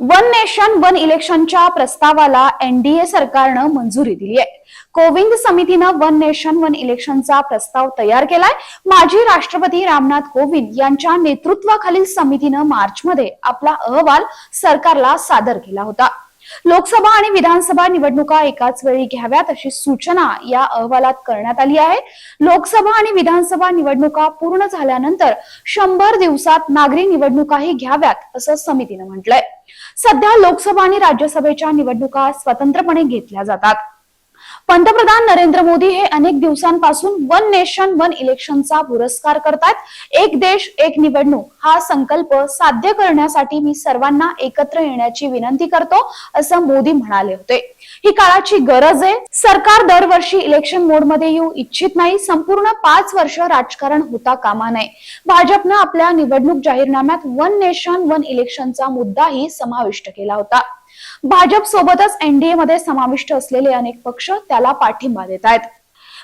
One nation one इलेक्शनच्या प्रस्तावाला NDA सरकारनं मंजुरी दिली आहे कोविंद समितीनं वन नेशन वन इलेक्शनचा प्रस्ताव तयार केलाय. माजी राष्ट्रपती रामनाथ कोविंद यांच्या नेतृत्वाखालील समितीनं मार्चमध्ये आपला अहवाल सरकारला सादर केला होता. लोकसभा आणि विधानसभा निवडणुका एकाच वेळी घ्याव्यात अशी सूचना या अहवालात करण्यात आली आहे. लोकसभा आणि विधानसभा निवडणुका पूर्ण झाल्यानंतर शंभर दिवसात नागरी निवडणुकाही घ्याव्यात असं समितीनं म्हटलंय. सध्या लोकसभा आणि राज्यसभेच्या निवडणुका स्वतंत्रपणे घेतल्या जातात. पंतप्रधान नरेंद्र मोदी हे अनेक दिवसांपासून वन नेशन वन इलेक्शनचा पुरस्कार करतात एक देश एक निवडणूक हा संकल्प साध्य करण्यासाठी मी सर्वांना एकत्र येण्याची विनंती करतो असं मोदी म्हणाले होते. ही काळाची गरज आहे. सरकार दरवर्षी इलेक्शन मोडमध्ये येऊ इच्छित नाही. संपूर्ण पाच वर्ष राजकारण होता कामा नये. भाजपनं आपल्या निवडणूक जाहीरनाम्यात वन नेशन वन इलेक्शनचा मुद्दाही समाविष्ट केला होता. भाजप सोबतच एनडीए मध्ये समाविष्ट असलेले अनेक पक्ष त्याला पाठिंबा देत आहेत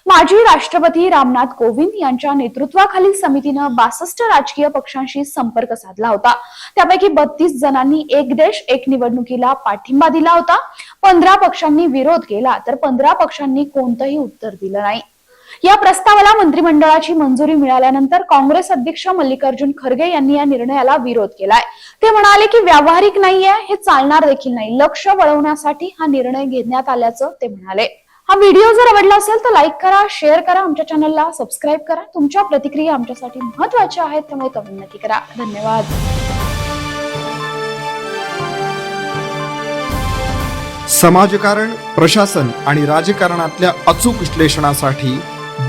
माजी राष्ट्रपती रामनाथ कोविंद यांच्या नेतृत्वाखालील समितीनं बासष्ट राजकीय पक्षांशी संपर्क साधला होता. त्यापैकी बत्तीस जणांनी एक देश एक निवडणुकीला पाठिंबा दिला होता. पंधरा पक्षांनी विरोध केला तर पंधरा पक्षांनी कोणतंही उत्तर दिलं नाही. या प्रस्तावाला मंत्रिमंडळाची मंजुरी मिळाल्यानंतर काँग्रेस अध्यक्ष मल्लिकार्जुन खरगे यांनी या निर्णयाला विरोध केलाय. ते म्हणाले की व्यावहारिक नाहीये हे चालणार देखील नाही. लक्ष वळवण्यासाठी हा निर्णय घेण्यात आल्याचं ते म्हणाले. हा व्हिडिओ जर आवडला असेल तर लाईक करा शेअर करा आमच्या चॅनलला सबस्क्राईब करा. तुमच्या प्रतिक्रिया आमच्यासाठी महत्त्वाच्या आहेत त्यामुळे कमेंट नक्की करा. धन्यवाद. समाजकारण प्रशासन आणि राजकारणातल्या अचूक विश्लेषणासाठी